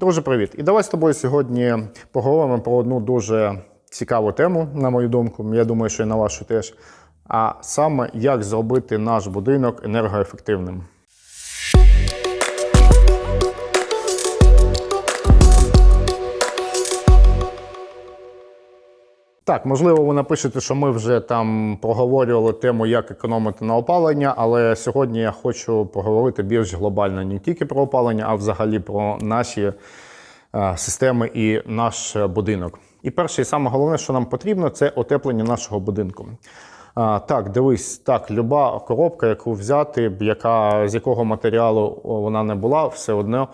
Друже, привіт! І давай з тобою сьогодні поговоримо про одну дуже цікаву тему, на мою думку. Я думаю, що і на вашу теж. А саме як зробити наш будинок енергоефективним. Так, можливо, ви напишете, що ми вже там проговорювали тему, як економити на опалення, але сьогодні я хочу поговорити більш глобально не тільки про опалення, а взагалі про наші е, системи і наш е, будинок. І перше, і саме головне, що нам потрібно, це отеплення нашого будинку. А, так, дивись, так, люба коробка, яку взяти, яка з якого матеріалу вона не була, все одно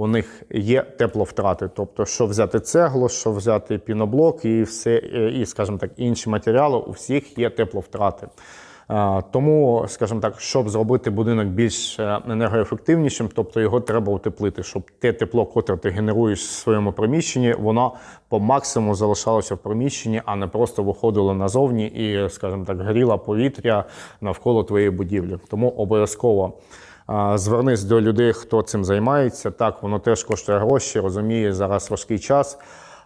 у них є тепловтрати. Тобто, що взяти цеглу, що взяти піноблок і все, і, скажімо так, інші матеріали, у всіх є тепловтрати. Тому, скажімо так, щоб зробити будинок більш е, енергоефективнішим, тобто його треба утеплити, щоб те тепло, котре ти генеруєш в своєму приміщенні, воно по максимуму залишалося в приміщенні, а не просто виходило назовні і, скажімо так, горіло повітря навколо твоєї будівлі. Тому обов'язково. Звернись до людей, хто цим займається. Так, воно теж коштує гроші, розуміє, зараз важкий час,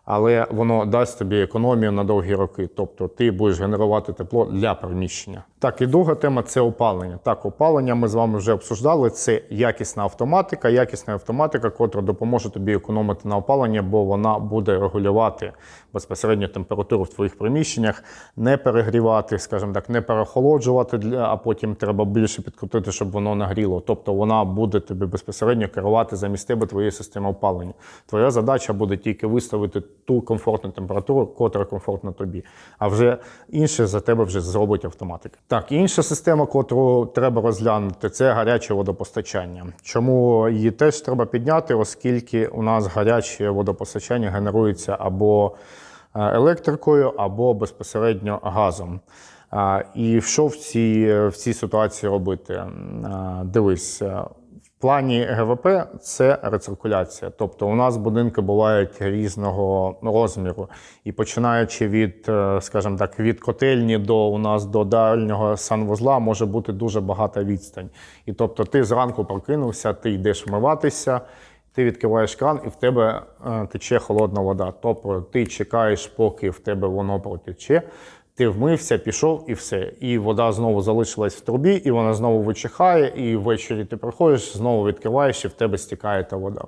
але воно дасть тобі економію на довгі роки. Тобто ти будеш генерувати тепло для приміщення. Так, і друга тема це опалення. Так, опалення ми з вами вже обсуждали. Це якісна автоматика, якісна автоматика, котра допоможе тобі економити на опалення, бо вона буде регулювати безпосередньо температуру в твоїх приміщеннях, не перегрівати, скажімо так, не переохолоджувати, для- а потім треба більше підкрутити, щоб воно нагріло. Тобто вона буде тобі безпосередньо керувати замість тебе твоєю системою опалення. Твоя задача буде тільки виставити ту комфортну температуру, котра комфортна тобі. А вже інше за тебе вже зробить автоматика. Так, інша система, котру треба розглянути, це гаряче водопостачання. Чому її теж треба підняти, оскільки у нас гаряче водопостачання генерується або е, електрикою, або безпосередньо газом. І що в цій, в цій ситуації робити? Дивись, е, плані ГВП це рециркуляція. Тобто у нас будинки бувають різного розміру. І починаючи від, е, скажімо так, від котельні до у нас до дальнього санвузла може бути дуже багата відстань. І тобто ти зранку прокинувся, ти йдеш вмиватися. Ти відкриваєш кран, і в тебе е, тече холодна вода. Тобто ти чекаєш, поки в тебе воно протече. Ти вмився, пішов і все. І вода знову залишилась в трубі, і вона знову вичихає, і ввечері ти приходиш, знову відкриваєш, і в тебе стікає та вода.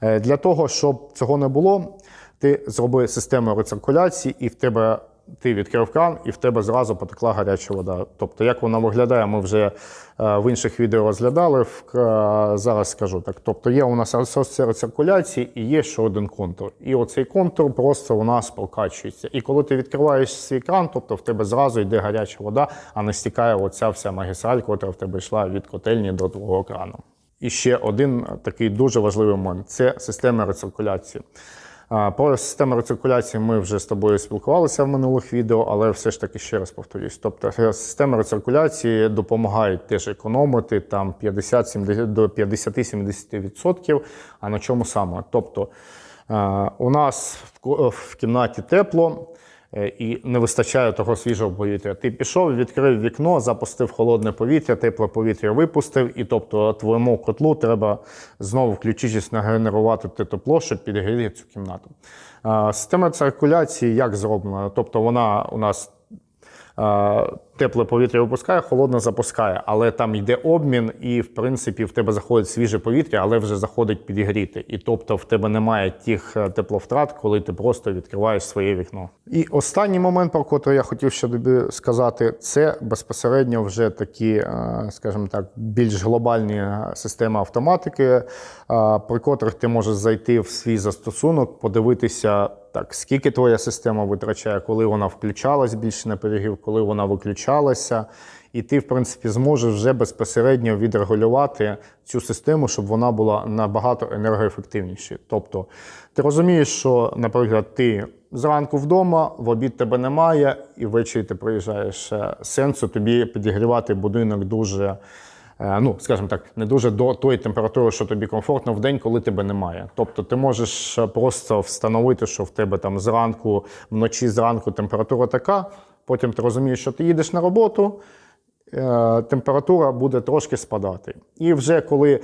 Е, Для того, щоб цього не було, ти зроби систему рециркуляції, і в тебе ти відкрив кран, і в тебе зразу потекла гаряча вода. Тобто, як вона виглядає, ми вже е, в інших відео розглядали. е, Зараз скажу так. Тобто є у нас асоція рециркуляції і є ще один контур. І оцей контур просто у нас прокачується. І коли ти відкриваєш свій кран, тобто в тебе зразу йде гаряча вода, а не стікає оця вся магістраль, яка в тебе йшла від котельні до твого крану. І ще один такий дуже важливий момент це система рециркуляції. Про систему рециркуляції ми вже з тобою спілкувалися в минулих відео, але все ж таки ще раз повторюсь. Тобто е, системи рециркуляції допомагають теж економити там 50-70 до 50-70%. А на чому саме? Тобто е, у нас в кімнаті тепло. Е, І не вистачає того свіжого повітря. Ти пішов, відкрив вікно, запустив холодне повітря, тепле повітря випустив, і тобто твоєму котлу треба знову включитись нагенерувати те тепло, щоб підігріти цю кімнату. Система циркуляції як зроблена? Тобто вона у нас е, тепле повітря випускає, холодне запускає, але там йде обмін, і в принципі в тебе заходить свіже повітря, але вже заходить підігріти. І тобто в тебе немає тих е, тепловтрат, коли ти просто відкриваєш своє вікно. І останній момент, про який я хотів ще тобі сказати, це безпосередньо вже такі, е, скажімо так, більш глобальні е, системи автоматики, при котрих ти можеш зайти в свій застосунок, подивитися. Так, скільки твоя система витрачає, коли вона включалась більше на перегрів, коли вона виключалася, і ти, в принципі, зможеш вже безпосередньо відрегулювати цю систему, щоб вона була набагато енергоефективнішою. Тобто, ти розумієш, що, наприклад, ти зранку вдома, в обід тебе немає, і ввечері ти приїжджаєш. Е, Сенсу тобі підігрівати будинок дуже. Е, ну, скажімо так, не дуже до тої температури, що тобі комфортно в день, коли тебе немає. Тобто ти можеш е, просто встановити, що в тебе там зранку, вночі зранку температура така, потім ти розумієш, що ти їдеш на роботу. Е, температура буде трошки спадати. І вже коли е,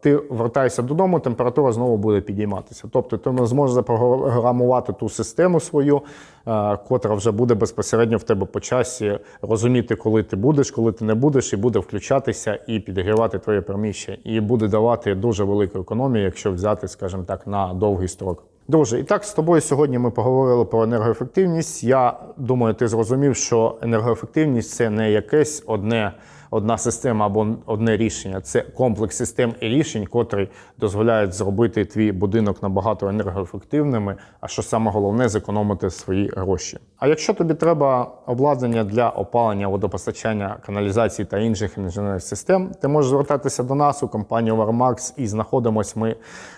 ти вертаєшся додому, температура знову буде підійматися. Тобто ти не зможеш запрограмувати ту систему свою, е, котра вже буде безпосередньо в тебе по часі розуміти, коли ти будеш, коли ти не будеш, і буде включатися і підігрівати твоє приміщення. І буде давати дуже велику економію, якщо взяти, скажімо так, на довгий строк. Друже, і так з тобою сьогодні ми поговорили про енергоефективність. Я думаю, ти зрозумів, що енергоефективність це не якесь одне, одна система або одне рішення. Це комплекс систем і рішень, котрі дозволяють зробити твій будинок набагато енергоефективними, а що саме головне, зекономити свої гроші. А якщо тобі треба обладнання для опалення, водопостачання, каналізації та інших інженерних систем, ти можеш звертатися до нас у компанію Warmax і знаходимось ми е,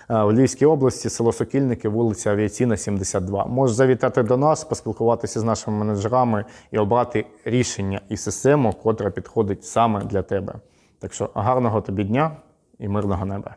в Львівській області, село Сокільники, вулиця Авіаційна, 72. Можеш завітати до нас, поспілкуватися з нашими менеджерами і обрати рішення і систему, котра підходить саме для тебе. Так що гарного тобі дня і мирного неба.